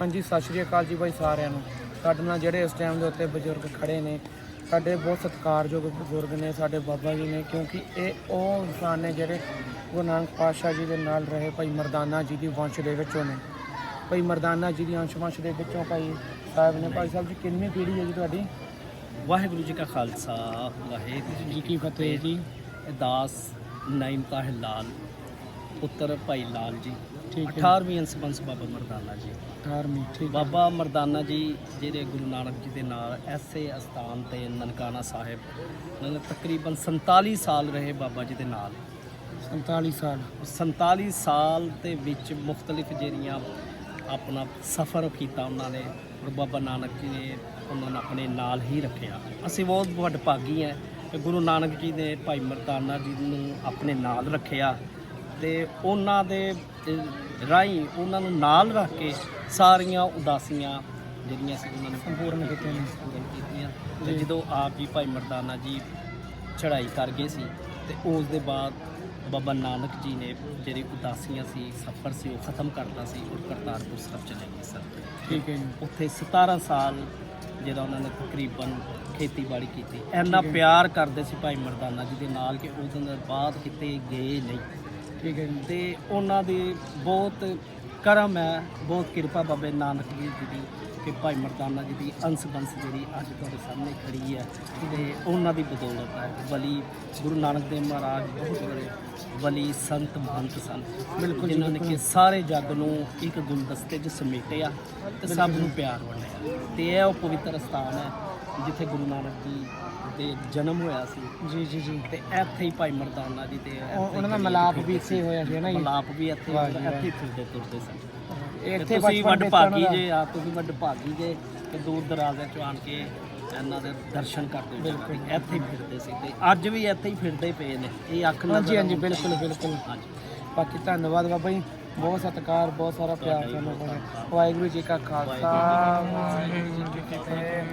ਹਾਂਜੀ ਸਤਿ ਸ਼੍ਰੀ ਅਕਾਲ ਜੀ ਬਾਈ ਸਾਰਿਆਂ ਨੂੰ। ਸਾਡੇ ਨਾਲ ਜਿਹੜੇ ਇਸ ਟਾਈਮ ਦੇ ਉੱਤੇ ਬਜ਼ੁਰਗ ਖੜੇ ਨੇ ਸਾਡੇ ਬਹੁਤ ਸਤਿਕਾਰਯੋਗ ਬਜ਼ੁਰਗ ਨੇ ਸਾਡੇ ਬਾਬਾ ਜੀ ਨੇ ਕਿਉਂਕਿ ਇਹ ਉਹ ਇਨਸਾਨ ਨੇ ਜਿਹੜੇ ਗੁਰੂ ਨਾਨਕ ਪਾਤਸ਼ਾਹ ਜੀ ਦੇ ਨਾਲ ਰਹੇ ਭਾਈ ਮਰਦਾਨਾ ਜੀ ਦੀ ਵੰਸ਼ ਦੇ ਵਿੱਚੋਂ ਨੇ। ਭਾਈ ਮਰਦਾਨਾ ਜੀ ਦੀ ਅੰਸ਼ ਵੰਸ਼ ਦੇ ਵਿੱਚੋਂ ਭਾਈ ਸਾਹਿਬ ਨੇ। ਭਾਈ ਸਾਹਿਬ ਜੀ ਕਿੰਨੀ ਪੀੜ੍ਹੀ ਹੈ ਜੀ ਤੁਹਾਡੀ? ਵਾਹਿਗੁਰੂ ਜੀ ਕਾ ਖਾਲਸਾ ਵਾਹਿਗੁਰੂ ਜੀ ਕੀ ਫਤਿਹ ਜੀ। ਦਾਸ ਨਾਇਮ ਤਾਹਿਰ ਲਾਲ। ਪੁੱਤਰ ਭਾਈ ਲਾਲ ਜੀ ਠੀਕ ਹੈ। 18ਵੀਂ ਅੰਸਬੰਸ ਬਾਬਾ ਮਰਦਾਨਾ ਜੀ। 18ਵੀਂ ਠੀਕ ਹੈ। ਬਾਬਾ ਮਰਦਾਨਾ ਜੀ ਜਿਹੜੇ ਗੁਰੂ ਨਾਨਕ ਜੀ ਦੇ ਨਾਲ ਐਸੇ ਅਸਥਾਨ ਤੇ ਨਨਕਾਣਾ ਸਾਹਿਬ ਉਹਨਾਂ ਨੇ ਤਕਰੀਬਨ 47 ਸਾਲ ਰਹੇ ਬਾਬਾ ਜੀ ਦੇ ਨਾਲ। 47 ਸਾਲ। 47 ਸਾਲ ਦੇ ਵਿੱਚ ਮੁxtਲਿਫ ਜਿਹੜੀਆਂ ਆਪਣਾ ਸਫ਼ਰ ਕੀਤਾ ਉਹਨਾਂ ਨੇ ਔਰ ਬਾਬਾ ਨਾਨਕ ਜੀ ਨੇ ਉਹਨਾਂ ਨੂੰ ਆਪਣੇ ਨਾਲ ਹੀ ਰੱਖਿਆ। ਅਸੀਂ ਬਹੁਤ ਵੱਡ ਭਾਗੀ ਹੈ ਕਿ ਗੁਰੂ ਨਾਨਕ ਜੀ ਨੇ ਭਾਈ ਮਰਦਾਨਾ ਜੀ ਨੂੰ ਆਪਣੇ ਨਾਲ ਰੱਖਿਆ। ਤੇ ਉਹਨਾਂ ਦੇ ਰਾਹੀਂ ਉਹਨਾਂ ਨੂੰ ਨਾਲ ਰੱਖ ਕੇ ਸਾਰੀਆਂ ਉਦਾਸੀਆਂ ਜਿਹੜੀਆਂ ਸੀ ਉਹਨਾਂ ਨੇ ਸੰਪੂਰਨ ਕੀਤੇ ਨੇ। ਪੂਰਨ ਕੀਤੀਆਂ। ਤੇ ਜਦੋਂ ਆਪ ਜੀ ਭਾਈ ਮਰਦਾਨਾ ਜੀ ਚੜ੍ਹਾਈ ਕਰ ਗਏ ਸੀ ਤੇ ਉਸ ਦੇ ਬਾਅਦ ਬਾਬਾ ਨਾਨਕ ਜੀ ਨੇ ਜਿਹੜੀ ਉਦਾਸੀਆਂ ਸੀ ਸਫ਼ਰ ਸੀ ਉਹ ਖਤਮ ਕਰਤਾ ਸੀ ਔਰ ਕਰਤਾਰਪੁਰ ਸਾਹਿਬ ਚਲੇ ਗਏ ਸਨ। ਠੀਕ ਹੈ ਜੀ। ਉੱਥੇ 17 ਸਾਲ ਜਿਹੜਾ ਉਹਨਾਂ ਨੇ ਤਕਰੀਬਨ ਖੇਤੀਬਾੜੀ ਕੀਤੀ। ਇੰਨਾ ਪਿਆਰ ਕਰਦੇ ਸੀ ਭਾਈ ਮਰਦਾਨਾ ਜੀ ਦੇ ਨਾਲ ਕਿ ਉਸ ਦਿਨ ਬਾਅਦ ਕਿਤੇ ਗਏ ਨਹੀਂ। ਠੀਕ ਹੈ ਜੀ। ਤੇ ਉਹਨਾਂ ਦੇ ਬਹੁਤ ਕਰਮ ਹੈ, ਬਹੁਤ ਕਿਰਪਾ ਬਾਬੇ ਨਾਨਕ ਜੀ ਦੀ ਕਿ ਭਾਈ ਮਰਦਾਨਾ ਜੀ ਦੀ ਅੰਸ ਬੰਸ ਜਿਹੜੀ ਅੱਜ ਤੁਹਾਡੇ ਸਾਹਮਣੇ ਖੜੀ ਹੈ ਤੇ ਉਹਨਾਂ ਦੀ ਬਦੌਲਤ ਹੈ। ਬਲੀ ਗੁਰੂ ਨਾਨਕ ਦੇਵ ਮਹਾਰਾਜ ਬਹੁਤ ਬੜੇ ਵਲੀ ਸੰਤ ਮਹੰਤ ਸਨ। ਬਿਲਕੁਲ ਜਿਨ੍ਹਾਂ ਨੇ ਕਿ ਸਾਰੇ ਜੱਗ ਨੂੰ ਇੱਕ ਗੁਲਦਸਤੇ 'ਚ ਸਮੇਟਿਆ ਤੇ ਸਭ ਨੂੰ ਪਿਆਰ ਵੰਡਿਆ ਤੇ ਇਹ ਉਹ ਪਵਿੱਤਰ ਸਥਾਨ ਹੈ ਜਿੱਥੇ ਗੁਰੂ ਨਾਨਕ ਜੀ ਦੇ ਜਨਮ ਹੋਇਆ ਸੀ। ਜੀ ਜੀ ਜੀ। ਤੇ ਇੱਥੇ ਹੀ ਭਾਈ ਮਰਦਾਨਾ ਜੀ ਤੇ ਉਹਨਾਂ ਦਾ ਮਲਾਪ ਵੀ ਇੱਥੇ ਹੋਇਆ ਸੀ ਨਾ ਮਲਾਪ ਵੀ ਇੱਥੇ। ਇੱਥੇ ਫਿਰਦੇ ਤੁਰਦੇ ਸਨ। ਇੱਥੇ ਤੁਸੀਂ ਵੱਡ ਭਾਗੀ ਜੇ ਆ ਤੁਸੀਂ ਵੱਡ ਭਾਗੀ ਜੇ ਕਿ ਦੂਰ ਦਰਾਜ਼ੇ ਚੋਂ ਆਣ ਕੇ ਇਹਨਾਂ ਦੇ ਦਰਸ਼ਨ ਕਰਦੇ ਬਿਲਕੁਲ। ਇੱਥੇ ਹੀ ਫਿਰਦੇ ਸੀ ਤੇ ਅੱਜ ਵੀ ਇੱਥੇ ਹੀ ਫਿਰਦੇ ਪਏ ਨੇ ਇਹ ਅੱਖ ਨਜ਼ਰ ਹਾਂਜੀ ਬਿਲਕੁਲ। ਬਿਲਕੁਲ। ਹਾਂਜੀ। ਬਾਕੀ ਧੰਨਵਾਦ ਬਾਬਾ ਜੀ ਬਹੁਤ ਸਤਿਕਾਰ ਬਹੁਤ ਸਾਰਾ ਪਿਆਰ ਤੁਹਾਨੂੰ ਵਾਹਿਗੁਰੂ ਜੀ ਕਾ ਖਾਲਸਾ ਵਾਹਿਗੁਰੂ ਜੀ ਕੀ ਫਤਿਹ।